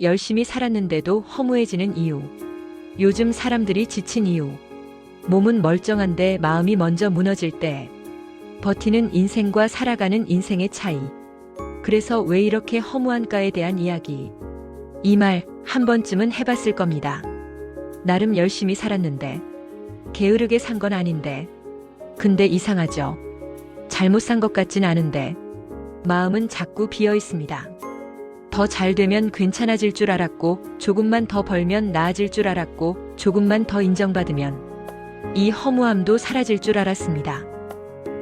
열심히 살았는데도 허무해지는 이유. 요즘 사람들이 지친 이유. 몸은 멀쩡한데 마음이 먼저 무너질 때. 버티는 인생과 살아가는 인생의 차이. 그래서 왜 이렇게 허무한가에 대한 이야기. 이 말 한 번쯤은 해봤을 겁니다. 나름 열심히 살았는데. 게으르게 산 건 아닌데. 근데 이상하죠. 잘못 산 것 같진 않은데. 마음은 자꾸 비어 있습니다. 더 잘 되면 괜찮아질 줄 알았고, 조금만 더 벌면 나아질 줄 알았고, 조금만 더 인정받으면 이 허무함도 사라질 줄 알았습니다.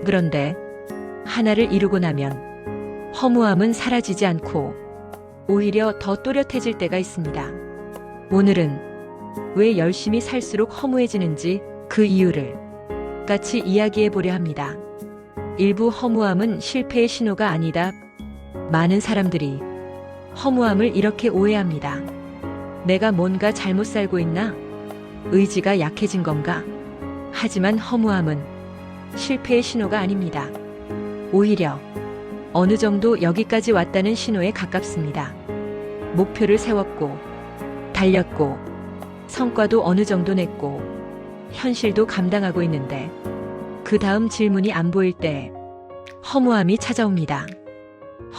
그런데 하나를 이루고 나면 허무함은 사라지지 않고 오히려 더 또렷해질 때가 있습니다. 오늘은 왜 열심히 살수록 허무해지는지 그 이유를 같이 이야기해 보려 합니다. 일부 허무함은 실패의 신호가 아니다. 많은 사람들이 허무함을 이렇게 오해합니다. 내가 뭔가 잘못 살고 있나? 의지가 약해진 건가? 하지만 허무함은 실패의 신호가 아닙니다. 오히려 어느 정도 여기까지 왔다는 신호에 가깝습니다. 목표를 세웠고, 달렸고, 성과도 어느 정도 냈고, 현실도 감당하고 있는데, 그 다음 질문이 안 보일 때, 허무함이 찾아옵니다.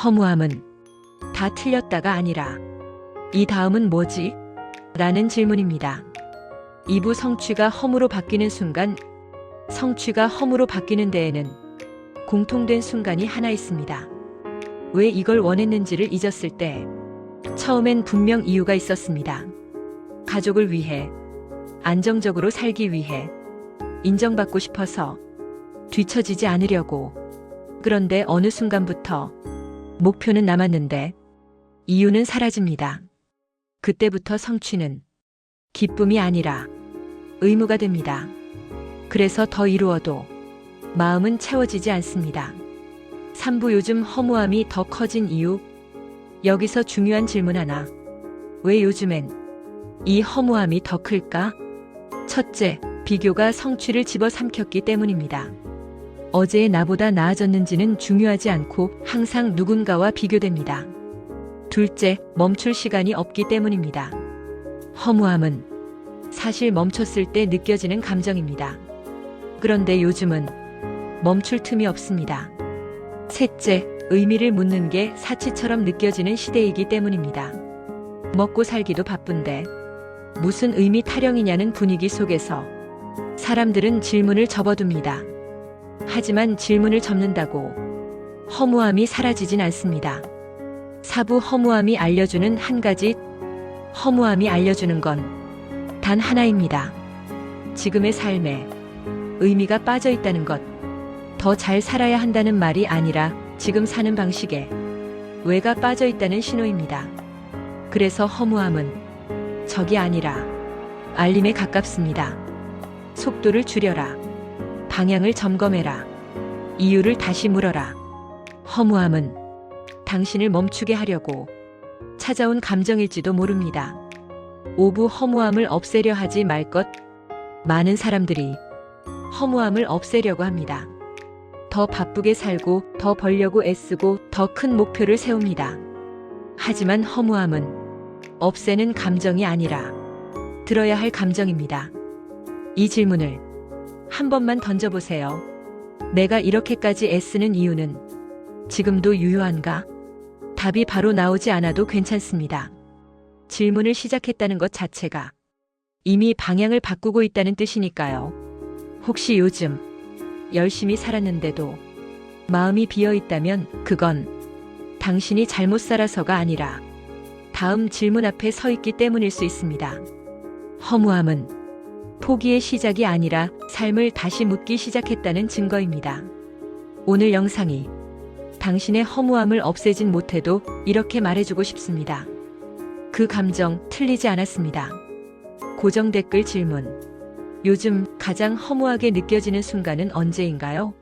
허무함은 다 틀렸다가 아니라, 이 다음은 뭐지? 라는 질문입니다. 2부 성취가 허무로 바뀌는 순간, 성취가 허무로 바뀌는 데에는 공통된 순간이 하나 있습니다. 왜 이걸 원했는지를 잊었을 때, 처음엔 분명 이유가 있었습니다. 가족을 위해, 안정적으로 살기 위해, 인정받고 싶어서, 뒤처지지 않으려고. 그런데 어느 순간부터, 목표는 남았는데, 이유는 사라집니다. 그때부터 성취는, 기쁨이 아니라, 의무가 됩니다. 그래서 더 이루어도, 마음은 채워지지 않습니다. 3부 요즘 허무함이 더 커진 이유. 여기서 중요한 질문 하나. 왜 요즘엔 이 허무함이 더 클까? 첫째, 비교가 성취를 집어삼켰기 때문입니다. 어제의 나보다 나아졌는지는 중요하지 않고 항상 누군가와 비교됩니다. 둘째, 멈출 시간이 없기 때문입니다. 허무함은 사실 멈췄을 때 느껴지는 감정입니다. 그런데 요즘은 멈출 틈이 없습니다. 셋째, 의미를 묻는 게 사치처럼 느껴지는 시대이기 때문입니다. 먹고 살기도 바쁜데 무슨 의미 타령이냐는 분위기 속에서 사람들은 질문을 접어둡니다. 하지만 질문을 접는다고 허무함이 사라지진 않습니다. 사부 허무함이 알려주는 한 가지 허무함이 알려주는 건 단 하나입니다. 지금의 삶에 의미가 빠져 있다는 것. 더 잘 살아야 한다는 말이 아니라 지금 사는 방식에 왜가 빠져 있다는 신호입니다. 그래서 허무함은 적이 아니라 알림에 가깝습니다. 속도를 줄여라. 방향을 점검해라. 이유를 다시 물어라. 허무함은 당신을 멈추게 하려고 찾아온 감정일지도 모릅니다. 오부 허무함을 없애려 하지 말 것. 많은 사람들이 허무함을 없애려고 합니다. 더 바쁘게 살고, 더 벌려고 애쓰고, 더 큰 목표를 세웁니다. 하지만 허무함은 없애는 감정이 아니라 들어야 할 감정입니다. 이 질문을 한 번만 던져보세요. 내가 이렇게까지 애쓰는 이유는 지금도 유효한가? 답이 바로 나오지 않아도 괜찮습니다. 질문을 시작했다는 것 자체가 이미 방향을 바꾸고 있다는 뜻이니까요. 혹시 요즘 열심히 살았는데도 마음이 비어 있다면 그건 당신이 잘못 살아서가 아니라 다음 질문 앞에 서 있기 때문일 수 있습니다. 허무함은 포기의 시작이 아니라 삶을 다시 묻기 시작했다는 증거입니다. 오늘 영상이 당신의 허무함을 없애진 못해도 이렇게 말해주고 싶습니다. 그 감정 틀리지 않았습니다. 고정 댓글 질문. 요즘 가장 허무하게 느껴지는 순간은 언제인가요?